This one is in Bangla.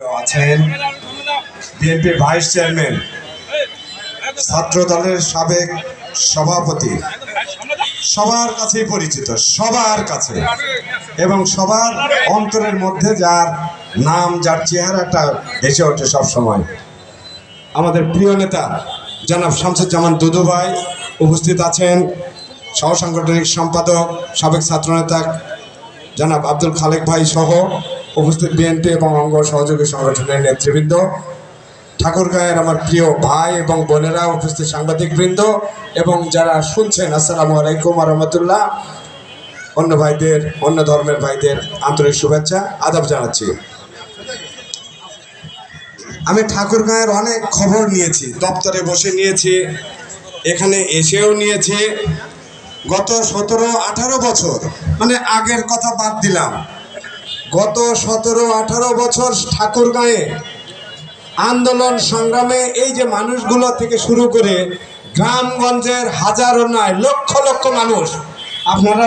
আছেন বিএনপি ভাইস চেয়ারম্যান ছাত্র দলের সাবেক সভাপতি। সবার কাছেই পরিচিত, সবার কাছে। এবং সবার অন্তরের মধ্যে যার নাম, যার চেহারাটা এসে ওঠে সবসময়। আমাদের প্রিয় নেতা জনাব শামসুজ্জামান দুদু ভাই উপস্থিত আছেন। সহ সাংগঠনিক সম্পাদক, সাবেক ছাত্রনেতা জনাব আব্দুল খালেক ভাই সহ উপস্থিত বিএনপি এবং অঙ্গ সহযোগী সংগঠনের নেতৃবৃন্দ ঠাকুরগাঁয়ের আমার প্রিয় ভাই এবং বোনেরা, উপস্থিত সাংবাদিকবৃন্দ এবং যারা শুনছেন, আসসালামু আলাইকুম রহমতুল্লাহ। অন্য ভাইদের, অন্য ধর্মের ভাইদের আন্তরিক শুভেচ্ছা, আদাব জানাচ্ছি। আমি ঠাকুরগাঁয়ের অনেক খবর নিয়েছি, দপ্তরে বসে নিয়েছি, এখানে এসেও নিয়েছি। গত সতেরো আঠারো বছর মানে আগের কথা বাদ দিলাম। গত সতেরো, আঠারো বছর ঠাকুরগাঁয়ে আন্দোলন সংগ্রামে এই যে মানুষগুলো থেকে শুরু করে গ্রামগঞ্জের হাজারো নয়, লক্ষ লক্ষ মানুষ। আপনারা